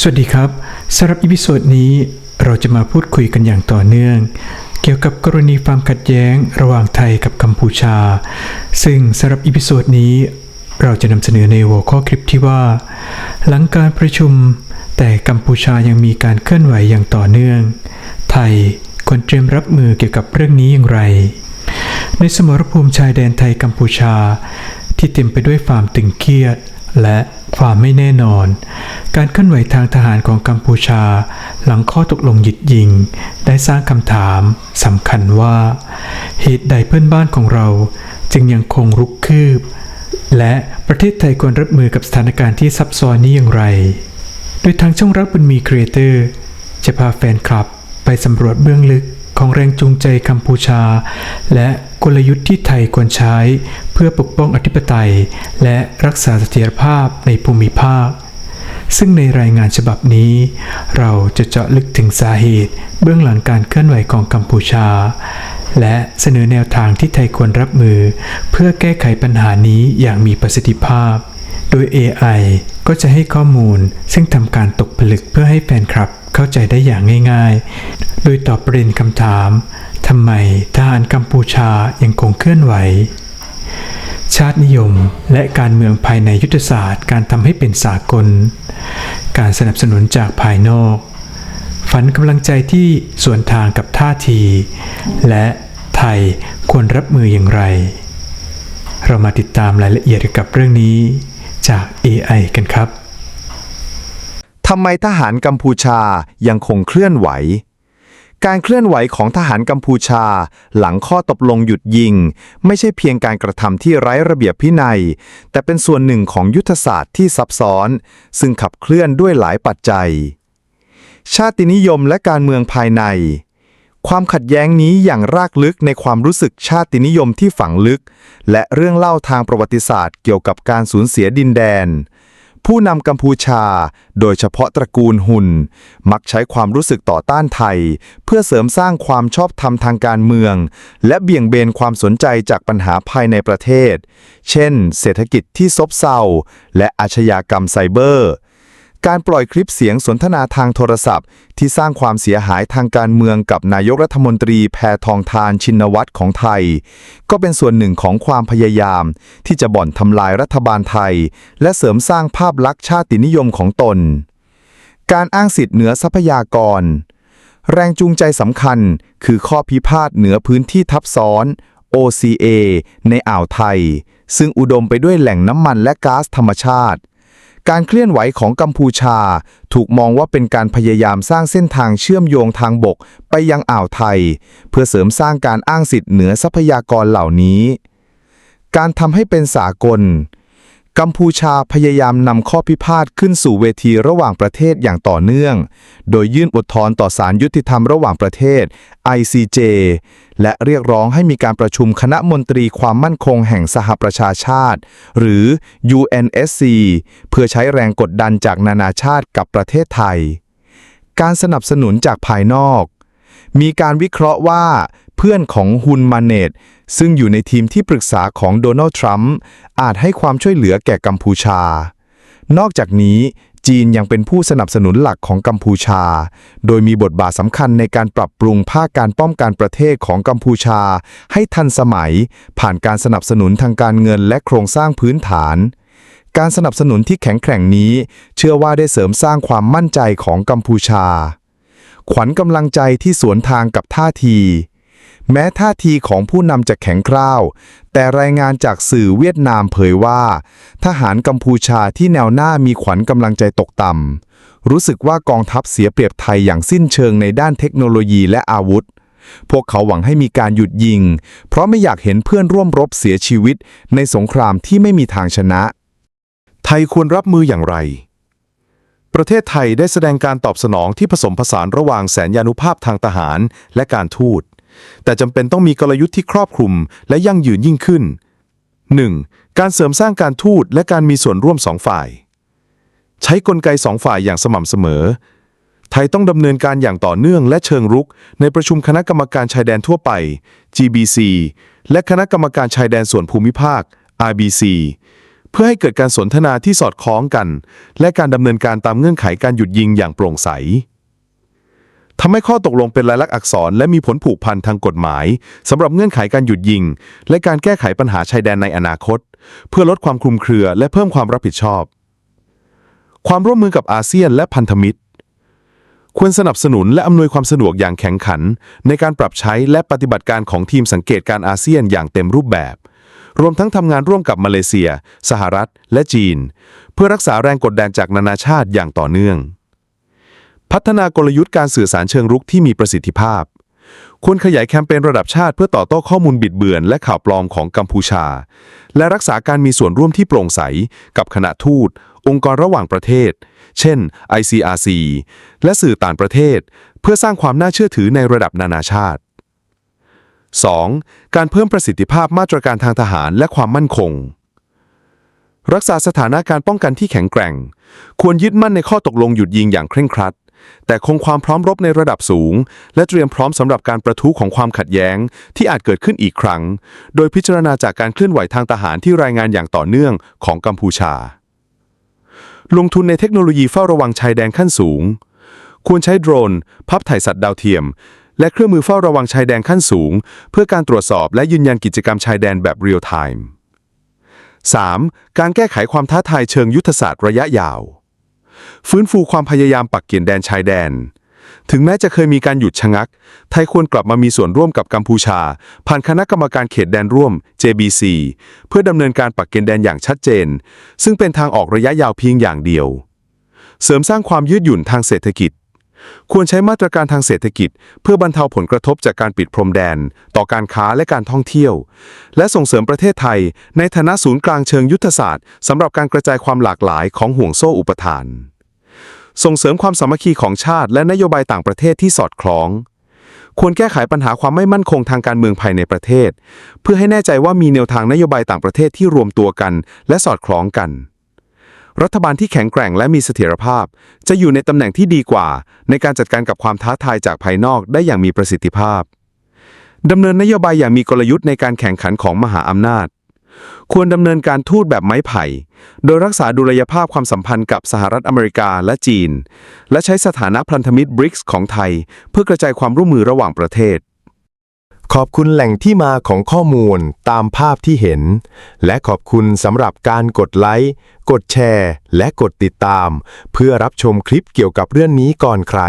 สวัสดีครับสำหรับอีพิโซดนี้เราจะมาพูดคุยกันอย่างต่อเนื่อง เกี่ยวกับกรณีความขัดแย้งระหว่างไทยกับกัมพูชา ซึ่งสำหรับอีพิโซดนี้ เราจะนำเสนอในหัวข้อคลิปที่ว่า หลังการประชุม แต่กัมพูชายังมีการเคลื่อนไหวอย่างต่อเนื่อง ไทยควรเตรียมรับมือเกี่ยวกับเรื่องนี้อย่างไร ในสมรภูมิชายแดนไทยกัมพูชา ที่เต็มไปด้วยความตึงเครียด และความไม่แน่นอน การเคลื่อนไหวทางทหารของกัมพูชา หลังข้อตกลงหยุดยิง ได้สร้างคำถามสำคัญว่า เหตุใดเพื่อนบ้านของเรา จึงยังคงรุกคืบ และประเทศไทยควรรับมือกับสถานการณ์ที่ซับซ้อนนี้อย่างไร โดยทางช่องรักบุญมีครีเอเตอร์จะพาแฟนคลับไปสำรวจเบื้องลึกของแรงจูงใจกัมพูชา และกลยุทธ์ที่ไทยควรใช้ เพื่อปกป้องอธิปไตย และรักษาเสถียรภาพในภูมิภาค ซึ่งในรายงานฉบับนี้ เราจะเจาะลึกถึงสาเหตุ เบื้องหลังการเคลื่อนไหวของกัมพูชา และเสนอแนวทางที่ไทยควรรับมือ เพื่อแก้ไขปัญหานี้อย่างมีประสิทธิภาพ โดย AI ก็จะให้ข้อมูล ซึ่งทำการตกผลึกเพื่อให้แฟนคลับเข้าใจได้อย่างง่ายๆ โดยตอบประเด็นคำถามทำไมทหารกัมพูชายังคงเคลื่อนไหว ชาตินิยม และการเมืองภายในยุทธศาสตร์ การทำให้เป็นสากล การสนับสนุนจากภายนอก ฝันกำลังใจที่สวนทางกับท่าที และไทยควรรับมืออย่างไร เรามาติดตามรายละเอียดเกี่ยวกับเรื่องนี้จาก AI กันครับทำไมทหารกัมพูชายังคงเคลื่อนไหว การเคลื่อนไหวของทหารกัมพูชา หลังข้อตกลงหยุดยิง ไม่ใช่เพียงการกระทำที่ไร้ระเบียบพินัย แต่เป็นส่วนหนึ่งของยุทธศาสตร์ที่ซับซ้อน ซึ่งขับเคลื่อนด้วยหลายปัจจัย ชาตินิยมและการเมืองภายใน ความขัดแย้งนี้อย่างรากลึกในความรู้สึกชาตินิยมที่ฝังลึก และเรื่องเล่าทางประวัติศาสตร์เกี่ยวกับการสูญเสียดินแดน ผู้นำกัมพูชา โดยเฉพาะตระกูลหุนมักใช้ความรู้สึกต่อต้านไทย เพื่อเสริมสร้างความชอบธรรมทางการเมือง และเบี่ยงเบนความสนใจจากปัญหาภายในประเทศ เช่น เศรษฐกิจที่ซบเซาและอาชญากรรมไซเบอร์ การปล่อยคลิปเสียงสนทนาทางโทรศัพท์ ที่สร้างความเสียหายทางการเมืองกับนายกรัฐมนตรีแพทองทานชินวัตรของไทย ก็เป็นส่วนหนึ่งของความพยายาม ที่จะบ่อนทำลายรัฐบาลไทย และเสริมสร้างภาพลักษณ์ชาตินิยมของตน การอ้างสิทธิเหนือทรัพยากร แรงจูงใจสำคัญคือข้อพิพาทเหนือพื้นที่ทับซ้อน OCA ในอ่าวไทย ซึ่งอุดมไปด้วยแหล่งน้ำมันและก๊าซธรรมชาติ การเคลื่อนไหวของกัมพูชา ถูกมองว่าเป็นการพยายามสร้างเส้นทางเชื่อมโยงทางบกไปยังอ่าวไทย เพื่อเสริมสร้างการอ้างสิทธิ์เหนือทรัพยากรเหล่านี้ การทำให้เป็นสากล กัมพูชาพยายามนำข้อพิพาทขึ้นสู่เวทีระหว่างประเทศอย่างต่อเนื่อง โดยยื่นอุทธรณ์ต่อศาลยุติธรรมระหว่างประเทศ ICJ และเรียกร้องให้มีการประชุมคณะมนตรีความมั่นคงแห่งสหประชาชาติ หรือ UNSC เพื่อใช้แรงกดดันจากนานาชาติกับประเทศไทย การสนับสนุนจากภายนอก มีการวิเคราะห์ว่าเพื่อนของฮุนมาเนต ซึ่งอยู่ในทีมที่ปรึกษาของโดนัลด์ทรัมป์อาจให้ความช่วยเหลือแก่กัมพูชา นอกจากนี้จีนยังเป็นผู้สนับสนุนหลักของกัมพูชา โดยมีบทบาทสำคัญในการปรับปรุงภาคการป้องกันประเทศของกัมพูชา ให้ทันสมัย ผ่านการสนับสนุนทางการเงินและโครงสร้างพื้นฐาน การสนับสนุนที่แข็งแกร่งนี้ เชื่อว่าได้เสริมสร้างความมั่นใจของกัมพูชา ขวัญกำลังใจที่สวนทางกับท่าที แม้ท่าทีของผู้นำจะแข็งกร้าว แต่รายงานจากสื่อเวียดนามเผยว่า ทหารกัมพูชาที่แนวหน้ามีขวัญกำลังใจตกต่ำ รู้สึกว่ากองทัพเสียเปรียบไทยอย่างสิ้นเชิงในด้านเทคโนโลยีและอาวุธ พวกเขาหวังให้มีการหยุดยิง เพราะไม่อยากเห็นเพื่อนร่วมรบเสียชีวิต ในสงครามที่ไม่มีทางชนะ ไทยควรรับมืออย่างไร ประเทศไทยได้แสดงการตอบสนองที่ผสมผสานระหว่างแสนยานุภาพทางทหารและการทูต แต่จำเป็นต้องมีกลยุทธ์ที่ครอบคลุม และยั่งยืนยิ่งขึ้น 1. การเสริมสร้างการทูตและการมีส่วนร่วมสองฝ่าย ใช้กลไกสองฝ่ายอย่างสม่ำเสมอ ไทยต้องดำเนินการอย่างต่อเนื่องและเชิงรุก ในประชุมคณะกรรมการชายแดนทั่วไป GBC และคณะกรรมการชายแดนส่วนภูมิภาค RBC เพื่อให้เกิดการสนทนาที่สอดคล้องกัน และการดำเนินการตามเงื่อนไขการหยุดยิงอย่างโปร่งใส ทำให้ข้อตกลงเป็นลายลักษณ์อักษร และมีผลผูกพันทางกฎหมายสำหรับเงื่อนไขการหยุดยิง และการแก้ไขปัญหาชายแดนในอนาคต เพื่อลดความคลุมเครือและเพิ่มความรับผิดชอบ ความร่วมมือกับอาเซียนและพันธมิตร ควรสนับสนุนและอำนวยความสะดวกอย่างแข็งขัน ในการปรับใช้และปฏิบัติการของทีมสังเกตการอาเซียนอย่างเต็มรูปแบบ รวมทั้งทำงานร่วมกับมาเลเซีย สหรัฐ และจีน เพื่อรักษาแรงกดดันจากนานาชาติอย่างต่อเนื่อง พัฒนากลยุทธ์การสื่อสารเชิงรุกที่มีประสิทธิภาพ ควรขยายแคมเปญระดับชาติเพื่อต่อโต้ข้อมูลบิดเบือนและข่าวปลอมของกัมพูชา และรักษาการมีส่วนร่วมที่โปร่งใส กับคณะทูต องค์กรระหว่างประเทศ เช่น ICRC และสื่อต่างประเทศ เพื่อสร้างความน่าเชื่อถือในระดับนานาชาติ 2. การเพิ่มประสิทธิภาพมาตรการทางทหารและความมั่นคง รักษาสถานะการป้องกันที่แข็งแกร่ง ควรยึดมั่นในข้อตกลงหยุดยิงอย่างเคร่งครัด แต่คงความพร้อมรบในระดับสูง และเตรียมพร้อมสำหรับการประทุของความขัดแย้ง ที่อาจเกิดขึ้นอีกครั้ง โดยพิจารณาจากการเคลื่อนไหวทางทหารที่รายงานอย่างต่อเนื่องของกัมพูชา ลงทุนในเทคโนโลยีเฝ้าระวังชายแดนขั้นสูง ควรใช้โดรนภาพถ่ายสัตว์ดาวเทียม และเครื่องมือเฝ้าระวังชายแดนขั้นสูง เพื่อการตรวจสอบและยืนยันกิจกรรมชายแดนแบบเรียลไทม์ 3. การแก้ไขความท้าทายเชิงยุทธศาสตร์ระยะยาว ฟื้นฟูความพยายามปักเกียนแดนชายแดน ถึงแม้จะเคยมีการหยุดชะงัก ไทยควรกลับมามีส่วนร่วมกับกัมพูชา ผ่านคณะกรรมการเขตแดนร่วม JBC เพื่อดำเนินการปักเกียนแดนอย่างชัดเจน ซึ่งเป็นทางออกระยะยาวเพียงอย่างเดียว เสริมสร้างความยืดหยุ่นทางเศรษฐกิจ ควรใช้มาตรการทางเศรษฐกิจ เพื่อบรรเทาผลกระทบจากการปิดพรมแดน ต่อการค้าและการท่องเที่ยว และส่งเสริมประเทศไทย ในฐานะศูนย์กลางเชิงยุทธศาสตร์สำหรับการกระจายความหลากหลายของห่วงโซ่อุปทาน ส่งเสริมความสามัคคีของชาติ และนโยบายต่างประเทศที่สอดคล้อง ควรแก้ไขปัญหาความไม่มั่นคงทางการเมืองภายในประเทศ เพื่อให้แน่ใจว่ามีแนวทางนโยบายต่างประเทศที่รวมตัวกัน และสอดคล้องกัน รัฐบาลที่แข็งแกร่งและมีเสถียรภาพ จะอยู่ในตำแหน่งที่ดีกว่า ในการจัดการกับความท้าทายจากภายนอกได้อย่างมีประสิทธิภาพดำเนินนโยบายอย่างมีกลยุทธ์ในการแข่งขันของมหาอำนาจ ควรดำเนินการทูตแบบไม้ไผ่ โดยรักษาดุลยภาพความสัมพันธ์กับสหรัฐอเมริกาและจีน และใช้สถานะพันธมิตรบริกส์ของไทย เพื่อกระจายความร่วมมือระหว่างประเทศ ขอบคุณแหล่งที่มาของข้อมูลตามภาพที่เห็น และขอบคุณสำหรับการกดไลค์ กดแชร์ และกดติดตาม เพื่อรับชมคลิปเกี่ยวกับเรื่องนี้ก่อนใคร